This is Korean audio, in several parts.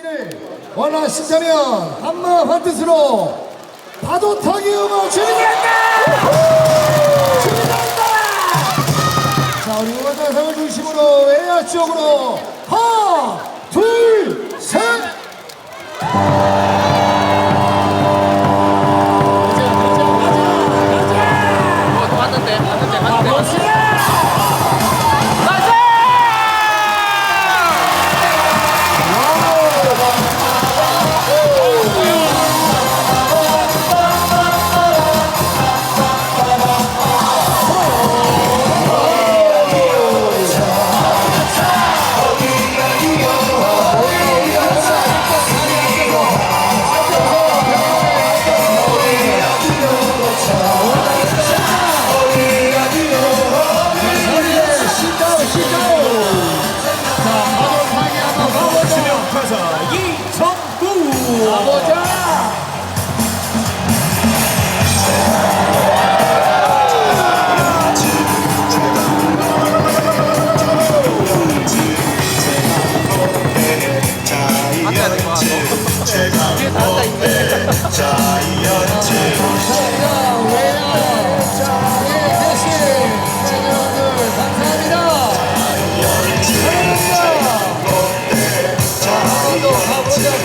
승리를 원하신다면 한마음 한뜻으로 파도 타기 음악 준비한다! 준비한다! 자 우리 음악장상을 중심으로 에어 쪽으로 하나 둘셋 어, 맞는데, 맞는데, 맞는데. 맞는데. 시다오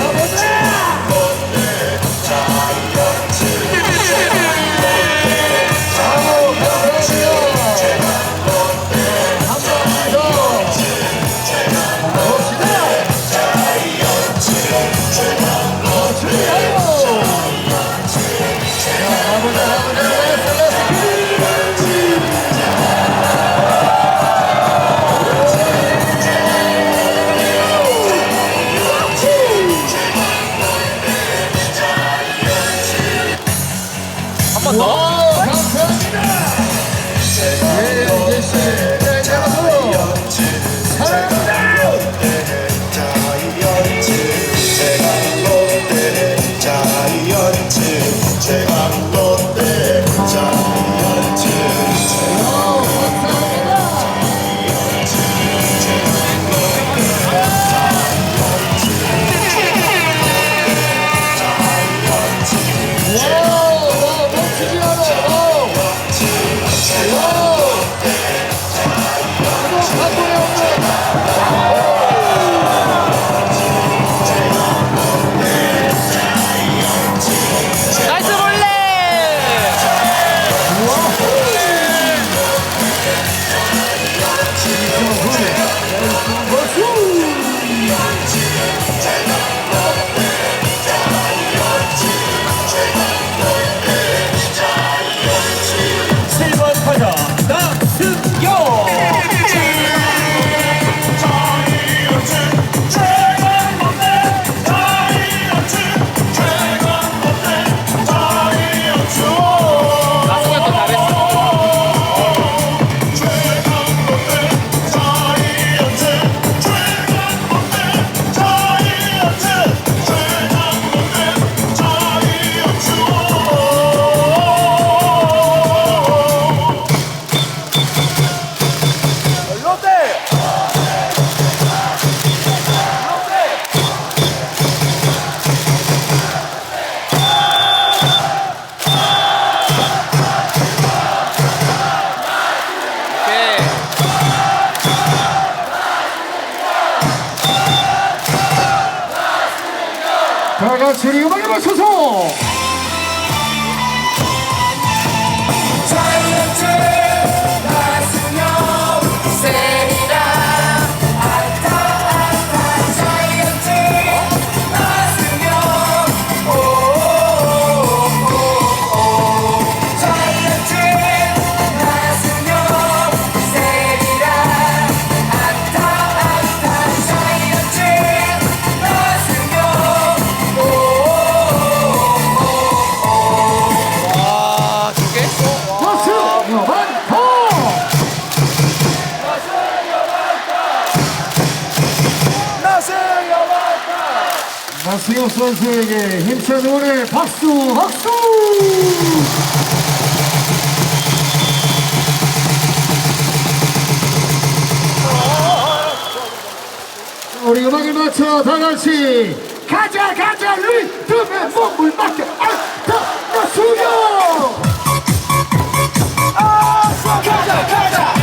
가보 같이 우리 음악에 맞춰서. 나스영 선수에게 힘찬 응원의 박수 박수! 우리 음악에 맞춰 다 같이 가자 가자 리듬에 몸을 맡겨 나 수영 가자 가자 가자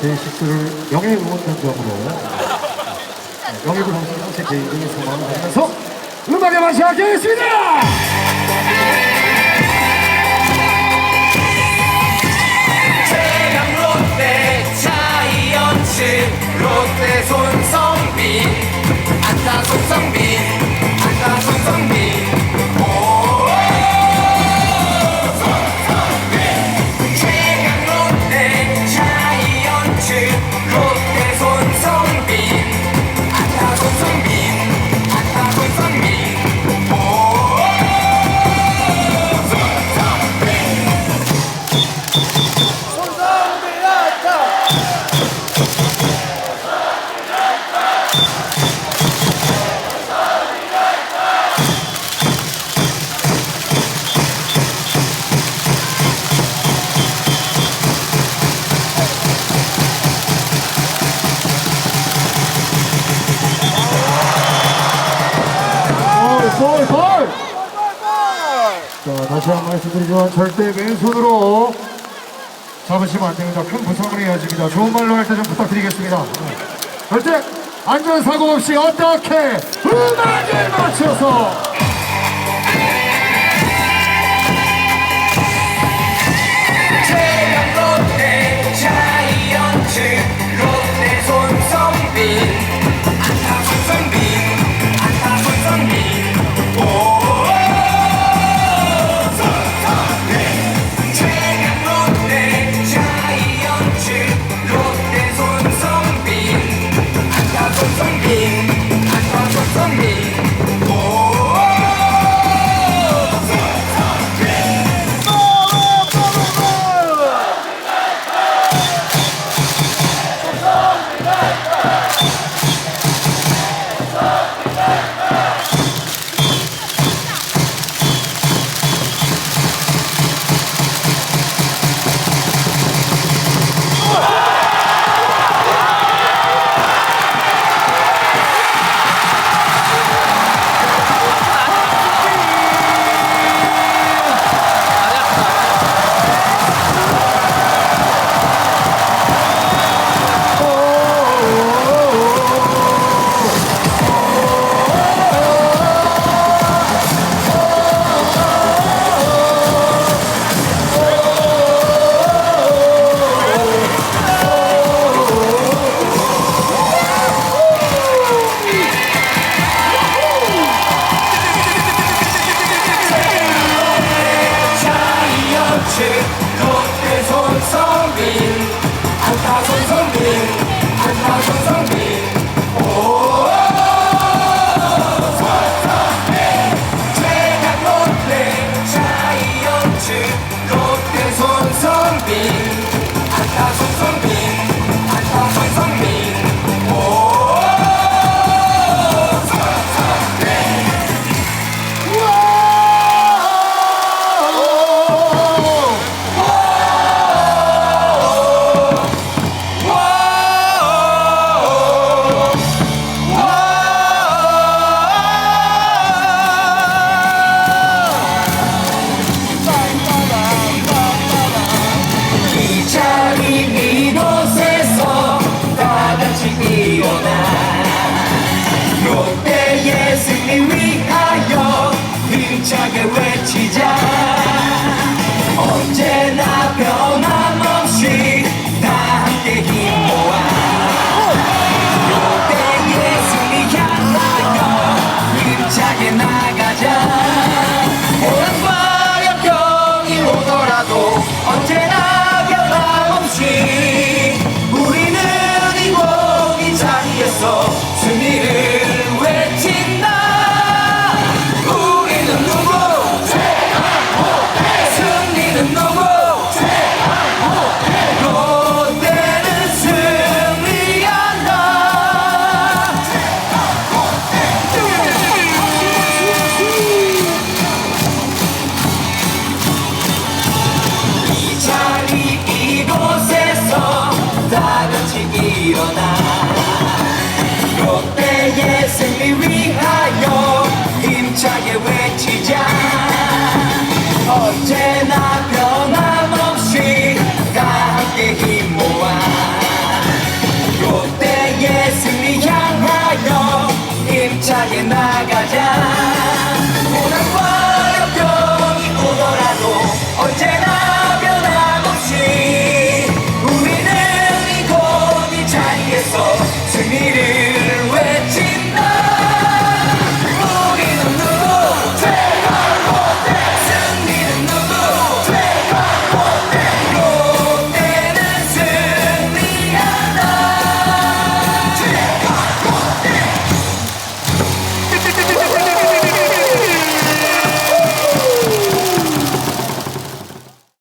데이식스를 영예구원 단장으로 영예구 선수 선수 개인적인 소망을 하면서 음악에 맛이 하겠습니다! 롯데 손성빈 안타 손성빈 안타 손성빈 자 다시 한번 말씀드리지만 절대 맨손으로 잡으시면 안 됩니다. 큰 부상을 이어집니다. 좋은 말로 할 때 좀 부탁드리겠습니다. 절대 안전사고 없이 어떻게 음악에 맞춰서